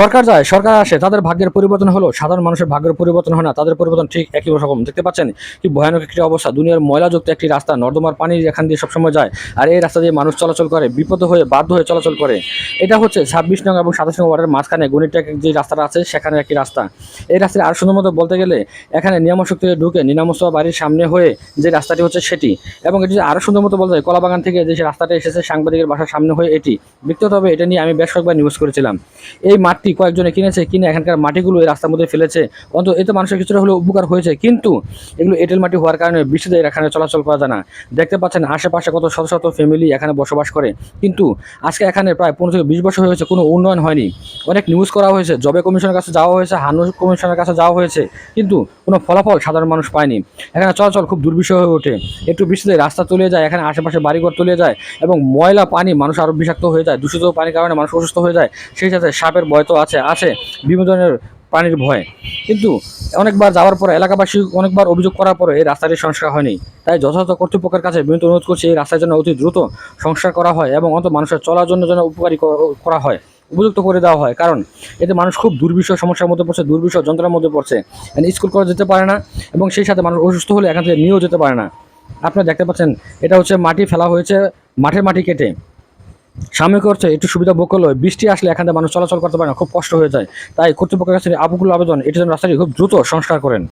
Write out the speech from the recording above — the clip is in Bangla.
সরকার যায়, সরকার আসে, তাদের ভাগ্যের পরিবর্তন হলো, সাধারণ মানুষের ভাগ্যের পরিবর্তন হয় না, তাদের পরিবর্তন ঠিক একই রকম। দেখতে পাচ্ছেন কি ভয়ানক একটি অবস্থা, দুনিয়ার ময়লাযুক্ত একটি রাস্তা, নর্দমার পানি এখান দিয়ে সবসময় যায়, আর এই রাস্তা দিয়ে মানুষ চলাচল করে, বিপদ হয়ে, বাধ্য হয়ে চলাচল করে। এটা হচ্ছে ছাব্বিশ নং এবং সাতাশ নং ওয়ার্ডের মাঝখানে গণিতের যে রাস্তাটা আছে, সেখানে একটি রাস্তা। এই রাস্তায় আর সুন্দর মতো বলতে গেলে, এখানে নিয়ামশক্তি ঢুকে নিনামস্তবা বাড়ির সামনে হয়ে যে রাস্তাটি হচ্ছে সেটি, এবং এটি আরও সুন্দর মতো বলতে কলাবাগান থেকে যে রাস্তাটা এসেছে, সাংবাদিকের বাসার সামনে হয়ে এটি। ব্যক্তিগতভাবে এটা নিয়ে আমি বেশ কয়েকবার নিউজ করেছিলাম। এই মাঠটি কয়েকজনে কিনেছে, কিনে এখানকার মাটিগুলো এই রাস্তার মধ্যে ফেলেছে। অন্তত এতে মানুষের কিছুটা হলেও উপকার হয়েছে। কিন্তু এগুলো এঁটেল মাটি হওয়ার কারণে বৃষ্টিতে এখানে চলাচল করা যায় না। দেখতে পাচ্ছেন, আশেপাশে কত শত শত ফ্যামিলি এখানে বসবাস করে। কিন্তু আজকে এখানে প্রায় পনেরো থেকে বিশ বছর হয়েছে কোনো উন্নয়ন হয়নি। অনেক নিউজ করা হয়েছে, জবে কমিশনের কাছে যাওয়া হয়েছে হানু কমিশনের কাছে যাওয়া হয়েছে। কিন্তু কোনো ফলাফল সাধারণ মানুষ পায়নি। এখানে চলাচল খুব দুর্বিষহ হয়ে ওঠে। একটু বৃষ্টিতে রাস্তা তলিয়ে যায়, এখানে আশেপাশে বাড়িঘর তলিয়ে যায় এবং ময়লা, পানি, মানুষ আরও বিষাক্ত হয়ে যায়। দূষিত পানির কারণে মানুষ অসুস্থ হয়ে যায়। সেই সাথে সাপের ভয় তো আছে আছে বিভিন্ন ধরনের পানির ভয়। কিন্তু অনেকবার যাওয়ার পরে এলাকাবাসী অনেকবার অভিযোগ করার পরে এই রাস্তাটির সংস্কার হয়নি। তাই যথাযথ কর্তৃপক্ষের কাছে বিনীত অনুরোধ করছি, এই রাস্তার জন্য অতি দ্রুত সংস্কার করা হয় এবং অন্ত মানুষের চলার জন্য যেন উপকারী করা হয়, উপযুক্ত করে দেওয়া হয়। কারণ এতে মানুষ খুব দুর্বিষহ সমস্যার মধ্যে পড়ছে, দুর্বিষহ যন্ত্রণার মধ্যে পড়ছে। এখানে স্কুল কলেজ যেতে পারে না এবং সেই সাথে মানুষ অসুস্থ হলে এখান থেকে নিয়েও যেতে পারে না। আপনারা দেখতে পাচ্ছেন, এটা হচ্ছে মাটি ফেলা হয়েছে, মাঠের মাটি কেটে। সামনে করছে? একটু সুবিধা ভোগ করল। বৃষ্টি আসলে এখান থেকে মানুষ চলাচল করতে পারে না, খুব কষ্ট হয়ে যায়। তাই কর্তৃপক্ষের কাছে আবুকুল আবেদন, এটি যেন রাস্তাটি খুব দ্রুত সংস্কার করেন।